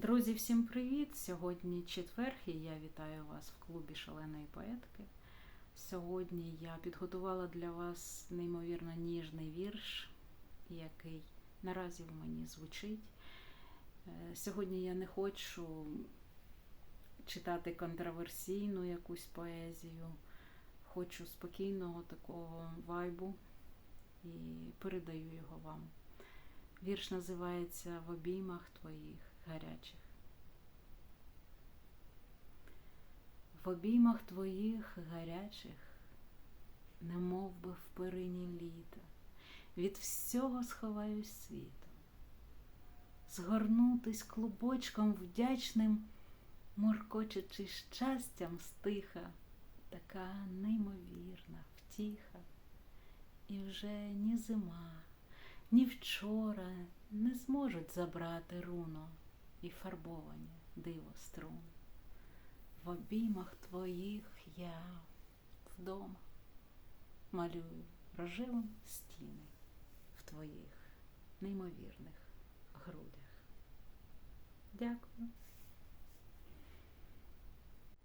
Друзі, всім привіт! Сьогодні четвер і я вітаю вас в клубі шаленої поетки. Сьогодні я підготувала для вас неймовірно ніжний вірш, який наразі в мені звучить. Е, Сьогодні я не хочу читати контроверсійну якусь поезію, хочу спокійного такого вайбу і передаю його вам. Вірш називається В обіймах твоїх гарячих. В обіймах твоїх гарячих, немов би в перині літа, від всього сховаюсь світом, згорнутись клубочком вдячним, моркочучи щастям стиха, така неймовірна втіха, і вже ні зима ні вчора не зможуть забрати руно і фарбовані диво струн. В обіймах твоїх я вдома малюю рожевим стіни в твоїх неймовірних грудях. Дякую.